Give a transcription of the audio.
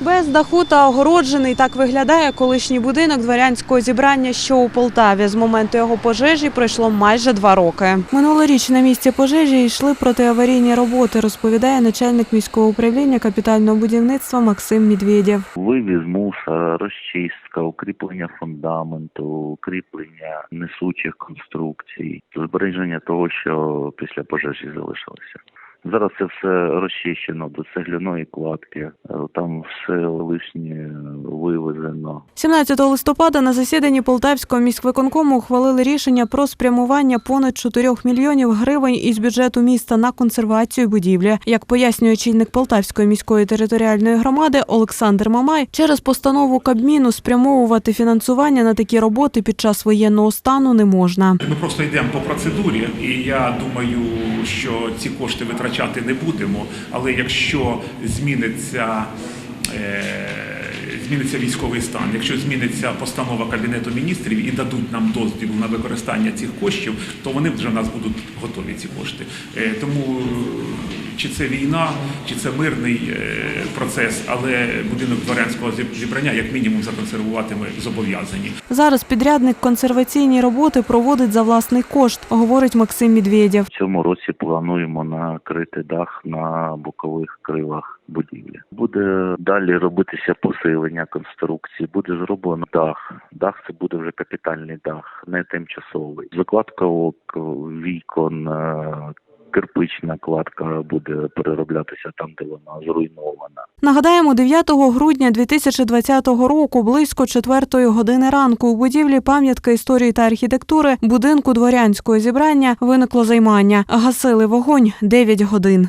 Без даху та огороджений так виглядає колишній будинок дворянського зібрання, що у Полтаві. З моменту його пожежі пройшло майже два роки. Минулоріч на місці пожежі йшли протиаварійні роботи, розповідає начальник міського управління капітального будівництва Максим Медведєв. Вивіз мусора, розчистка, укріплення фундаменту, укріплення несучих конструкцій, збереження того, що після пожежі залишилося. Зараз це все розчищено до цегляної кладки, е, там все лишнє вивезено. 17 листопада на засіданні Полтавського міськвиконкому ухвалили рішення про спрямування понад 4 мільйонів гривень із бюджету міста на консервацію будівлі. Як пояснює очільник Полтавської міської територіальної громади Олександр Мамай, через постанову Кабміну спрямовувати фінансування на такі роботи під час воєнного стану не можна. Ми просто йдемо по процедурі, і я думаю, що ці кошти витрачати не будемо. Але якщо зміниться. е, Зміниться військовий стан. Якщо зміниться постанова Кабінету міністрів і дадуть нам дозвіл на використання цих коштів, то вони вже в нас будуть готові ці кошти. Е, Тому чи це війна, чи це мирний е, процес, але будинок дворянського зіб- зібрання як мінімум законсервувати ми зобов'язані. Зараз підрядник консерваційні роботи проводить за власний кошт, говорить Максим Медведєв. В цьому році плануємо накрити дах на бокових крилах будівлі. Буде далі робитися посилення конструкції, буде зроблено дах. Дах це буде вже капітальний дах, не тимчасовий. Закладка вікон, е, кирпична кладка буде перероблятися там, де вона зруйнована. Нагадаємо, 9 грудня 2020 року, близько 4 години ранку, у будівлі пам'ятки історії та архітектури будинку дворянського зібрання виникло займання. Гасили вогонь 9 годин.